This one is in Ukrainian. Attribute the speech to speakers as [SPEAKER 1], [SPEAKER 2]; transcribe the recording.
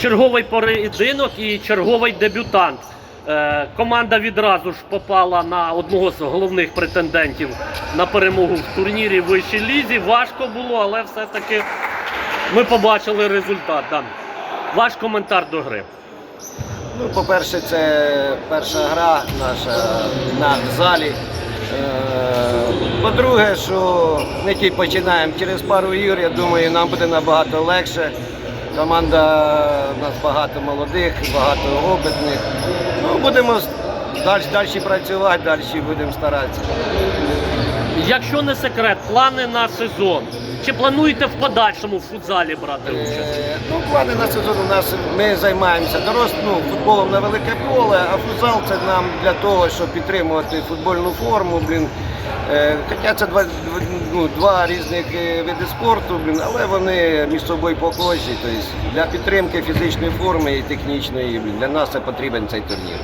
[SPEAKER 1] черговий поєдинок і черговий дебютант. Е, команда відразу ж попала на одного з головних претендентів на перемогу в турнірі в вищій лізі. Важко було, але все-таки ми побачили результат. Да. Ваш коментар до гри.
[SPEAKER 2] Ну, по-перше, це перша гра наша на залі. Е, По-друге, що ми тільки починаємо через пару ігор, я думаю, нам буде набагато легше. Команда у нас багато молодих, багато опитних. Ну, будемо далі, далі працювати, далі будемо старатися.
[SPEAKER 1] Якщо не секрет, плани на сезон. Чи плануєте в подальшому в футзалі брати участь?
[SPEAKER 2] Е, Ну, плани на сезон у нас ми займаємося дорос, ну, футболом на велике поле, а футзал це нам для того, щоб підтримувати футбольну форму. Блін. Е, Хоча це два, ну, два різних е, види спорту, але вони між собою похожі. Тобто для підтримки фізичної форми і технічної для нас це потрібен цей турнір.